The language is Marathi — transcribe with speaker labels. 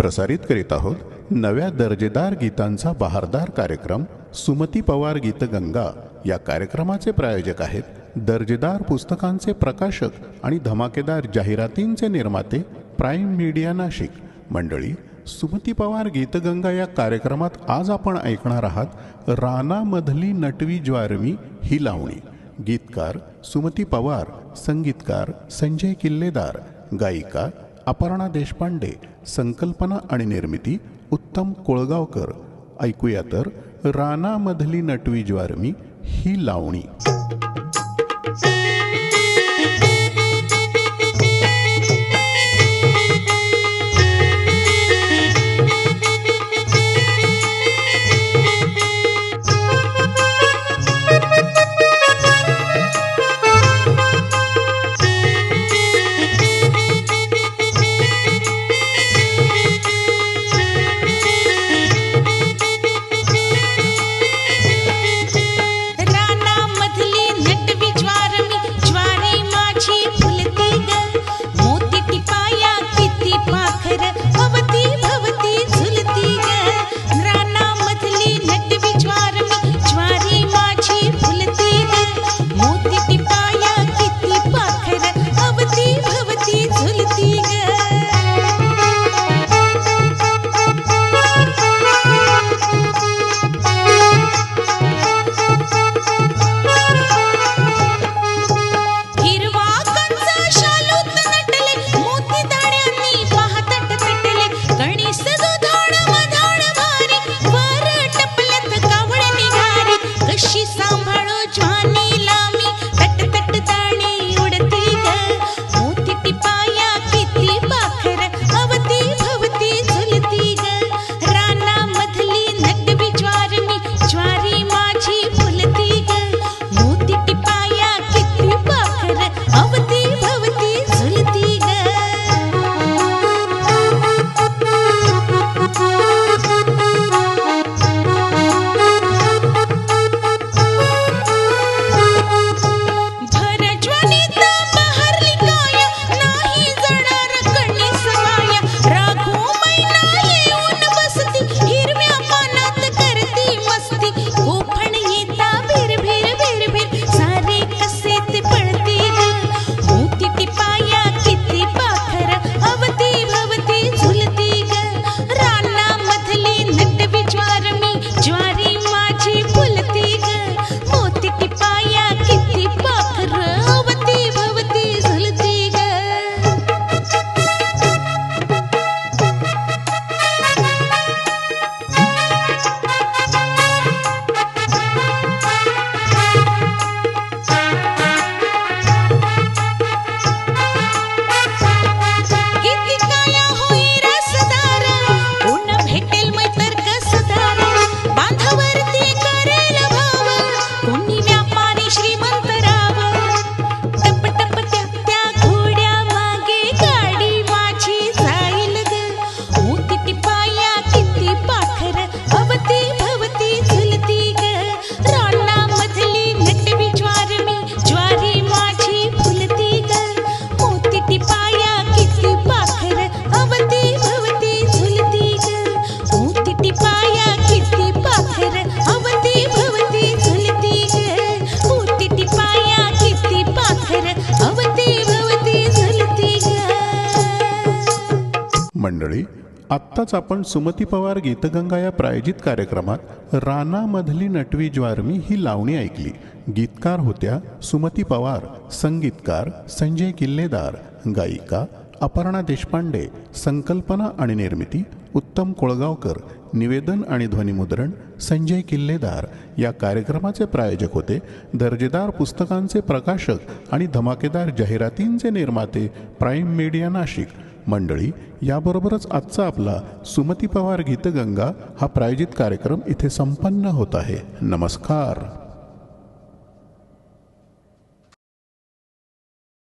Speaker 1: प्रसारित करीत आहोत नव्या दर्जेदार गीतांचा बहारदार कार्यक्रम सुमती पवार गीतगंगा या कार्यक्रमाचे प्रायोजक आहेत दर्जेदार पुस्तकांचे प्रकाशक आणि धमाकेदार जाहिरातींचे निर्माते प्राईम मीडिया नाशिक. मंडळी सुमती पवार गीतगंगा या कार्यक्रमात आज आपण ऐकणार आहात रानामधली नटवी ज्वारमी ही लावणी. गीतकार सुमती पवार संगीतकार संजय किल्लेदार गायिका अपर्णा देशपांडे संकल्पना आणि निर्मिती उत्तम कोळगावकर. ऐकूया तर रानामधली नटवी ज्वारमी ही लावणी. मंडळी आत्ताच आपण सुमती पवार गीतगंगा या प्रायोजित कार्यक्रमात रानामधली नटवी ज्वारमी ही लावणी ऐकली. गीतकार होत्या सुमती पवार संगीतकार संजय किल्लेदार गायिका अपर्णा देशपांडे संकल्पना आणि निर्मिती उत्तम कोळगावकर निवेदन आणि ध्वनिमुद्रण संजय किल्लेदार. या कार्यक्रमाचे प्रायोजक होते दर्जेदार पुस्तकांचे प्रकाशक आणि धमाकेदार जाहिरातींचे निर्माते प्राईम मीडिया नाशिक. मंडळी याबरोबरच आजचा आपला सुमती पवार गीतगंगा हा प्रायोजित कार्यक्रम इथे संपन्न होत आहे. नमस्कार.